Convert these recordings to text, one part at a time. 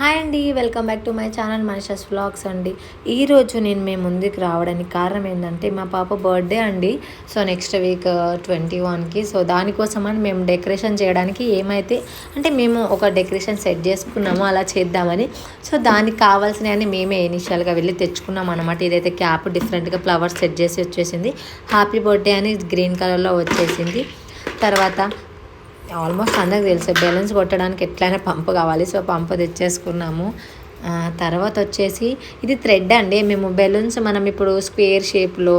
Hi అండి welcome back to my channel Manisha's vlogs అండి. ఈరోజు నేను మేము ముందుకు రావడానికి కారణం ఏంటంటే మా పాప బర్త్డే అండి. సో నెక్స్ట్ వీక్ ట్వంటీ వన్కి. సో దానికోసమని మేము డెకరేషన్ చేయడానికి ఏమైతే అంటే మేము ఒక డెకరేషన్ సెట్ చేసుకున్నాము అలా చేద్దామని. సో దానికి కావాల్సినవన్నీ మేమే ఇనిషియల్గా వెళ్ళి తెచ్చుకున్నాం అనమాట ఇదైతే క్యాప్ డిఫరెంట్గా ఫ్లవర్స్ సెట్ చేసి వచ్చేసింది. హ్యాపీ బర్త్డే అని గ్రీన్ కలర్లో వచ్చేసింది. తర్వాత ఆల్మోస్ట్ అందరికి తెలుసు. బెలూన్స్ కొట్టడానికి ఎట్లయినా పంపు కావాలి. సో పంపు తెచ్చేసుకున్నాము. తర్వాత వచ్చేసి ఇది థ్రెడ్ అండి. మేము బెలూన్స్ మనం ఇప్పుడు స్క్వేర్ షేప్లో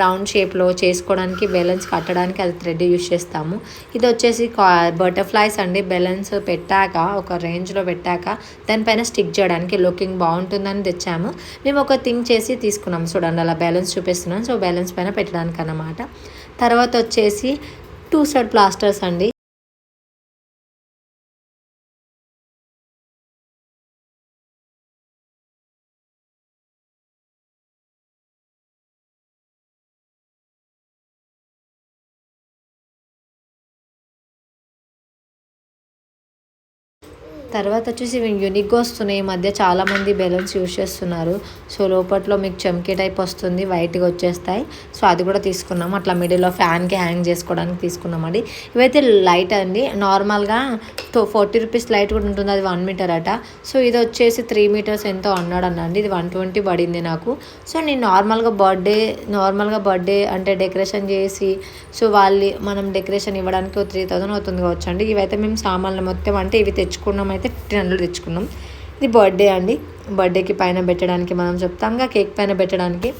రౌండ్ షేప్లో చేసుకోవడానికి బెలూన్స్ కట్టడానికి అది థ్రెడ్ యూజ్ చేస్తాము. ఇది వచ్చేసి బటర్ఫ్లైస్ అండి. బెలూన్స్ పెట్టాక ఒక రేంజ్లో పెట్టాక దానిపైన స్టిక్ చేయడానికి లుకింగ్ బాగుంటుందని తెచ్చాము. మేము ఒక థింగ్ చేసి తీసుకున్నాము చూడండి. అలా బెలూన్స్ చూపిస్తున్నాం సో బెలూన్స్ పైన పెట్టడానికి అన్నమాట తర్వాత వచ్చేసి టూ సైడ్ ప్లాస్టర్స్ అండి. తర్వాత వచ్చేసి యూనిక్గా వస్తున్నాయి. ఈ మధ్య చాలామంది బెలూన్స్ యూజ్ చేస్తున్నారు. సో లోపట్లో మీకు చెమ్కే టైప్ వస్తుంది. వైట్గా వచ్చేస్తాయి. సో అది కూడా తీసుకున్నాము. అట్లా మిడిల్లో ఫ్యాన్కి హ్యాంగ్ చేసుకోవడానికి తీసుకున్నామండి ఇవైతే లైట్ అండి. నార్మల్గా ఫార్టీ రూపీస్ లైట్ కూడా ఉంటుంది. అది వన్ మీటర్ అట. సో ఇది వచ్చేసి త్రీ మీటర్స్ ఎంతో అన్నాడు అన్నండి ఇది వన్ ట్వంటీ పడింది నాకు. సో నేను నార్మల్గా బర్త్డే నార్మల్గా బర్త్డే అంటే డెకరేషన్ చేసి సో వాళ్ళు మనం డెకరేషన్ ఇవ్వడానికి త్రీ థౌసండ్ అవుతుంది కావచ్చు అండి. ఇవైతే మేము సామాన్లు మొత్తం అంటే ఇవి తెచ్చుకున్నాం అయితే ఫిఫ్టీన్ హండ్రెడ్ తెచ్చుకున్నాం. ఇది బర్త్డే అండి. బర్త్డేకి పైన పెట్టడానికి మనం చెప్తాంగా కేక్ పైన పెట్టడానికి.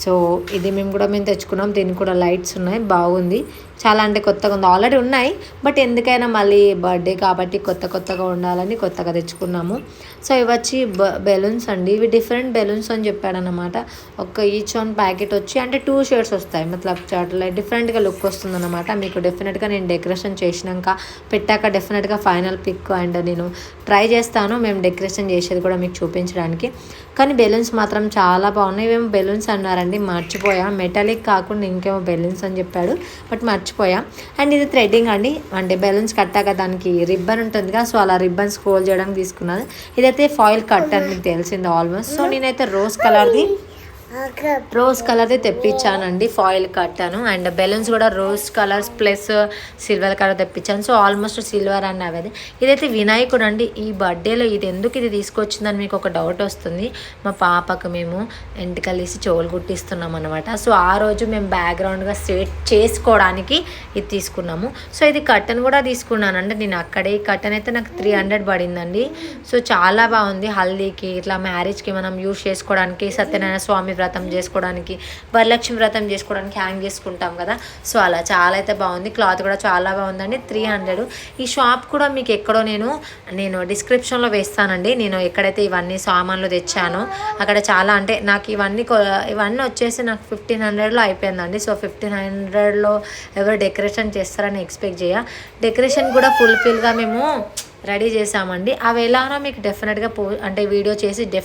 సో ఇది మేము కూడా మేము తెచ్చుకున్నాం. దీనికి కూడా లైట్స్ ఉన్నాయి. బాగుంది. చాలా అంటే కొత్తగా ఉంది. ఆల్రెడీ ఉన్నాయి. బట్ ఎందుకైనా మళ్ళీ బర్త్డే కాబట్టి కొత్త కొత్తగా ఉండాలని కొత్తగా తెచ్చుకున్నాము. సో ఇవి వచ్చి బెలూన్స్ అండి. ఇవి డిఫరెంట్ బెలూన్స్ అని చెప్పాడనమాట ఒక ఈచ్ వన్ ప్యాకెట్ వచ్చి అంటే టూ షేడ్స్ వస్తాయి. మతలబ్ చాట్లో డిఫరెంట్గా లుక్ వస్తుందన్నమాట. మీకు డెఫినెట్గా నేను డెకరేషన్ చేసినాక పెట్టాక డెఫినెట్గా ఫైనల్ పిక్ అండ్ నేను ట్రై చేస్తాను. మేము డెకరేషన్ చేసేది కూడా మీకు చూపించడానికి. కానీ బెలూన్స్ మాత్రం చాలా బాగున్నాయి. ఇవేమో బెలూన్స్ అన్నారు అన్నారండి మర్చిపోయా. మెటాలిక్ కాకుండా ఇంకేమో బెలూన్స్ అని చెప్పాడు బట్ మర్చి మర్చిపోయా. అండ్ ఇది థ్రెడ్డింగ్ అండి. అంటే బెలూన్స్ కట్టాక దానికి రిబ్బన్ ఉంటుందిగా సో అలా రిబ్బన్ స్క్రోల్ చేయడానికి తీసుకున్నాను. ఇదైతే ఫాయిల్ కట్ అని మీకు తెలిసింది ఆల్మోస్ట్ సో నేనైతే రోజ్ కలర్ది రోజ్ కలర్ది తెప్పించానండి ఫాయిల్ కట్టాను. అండ్ బెలూన్స్ కూడా rose colours plus silver colour తెప్పించాను. సో ఆల్మోస్ట్ సిల్వర్ అండ్ అవి ఇదైతే వినాయకుడు అండి. ఈ బర్త్డేలో ఇది ఎందుకు ఇది తీసుకొచ్చిందని మీకు ఒక డౌట్ వస్తుంది. మా పాపకు మేము ఎంటికలేసి చెవులు కుట్టిస్తున్నాం అనమాట సో ఆ రోజు మేము బ్యాక్గ్రౌండ్గా సెట్ చేసుకోవడానికి ఇది తీసుకున్నాము. సో ఇది కట్టన్ కూడా తీసుకున్నానండి. నేను అక్కడే ఈ కట్టన్ అయితే నాకు త్రీ హండ్రెడ్ పడిందండి. సో చాలా బాగుంది. హల్దీకి ఇట్లా మ్యారేజ్కి మనం యూస్ చేసుకోవడానికి సత్యనారాయణ స్వామి వ్రతం చేసుకోవడానికి వరలక్ష్మి వ్రతం చేసుకోవడానికి హ్యాంగ్ చేసుకుంటాం కదా. సో అలా చాలా అయితే బాగుంది. క్లాత్ కూడా చాలా బాగుందండి. త్రీ హండ్రెడ్ ఈ షాప్ కూడా మీకు ఎక్కడో నేను నేను డిస్క్రిప్షన్లో వేస్తానండి. నేను ఎక్కడైతే ఇవన్నీ సామాన్లు తెచ్చానో అక్కడ చాలా అంటే నాకు ఇవన్నీ ఇవన్నీ వచ్చేసి నాకు ఫిఫ్టీన్ హండ్రెడ్లో అయిపోయిందండి. సో ఫిఫ్టీన్ హండ్రెడ్లో ఎవరు డెకరేషన్ చేస్తారని ఎక్స్పెక్ట్ చేయ. డెకరేషన్ కూడా ఫుల్ఫిల్గా మేము రెడీ చేసామండి. అవి ఎలానో మీకు డెఫినెట్గా పో అంటే వీడియో చేసి డెఫ్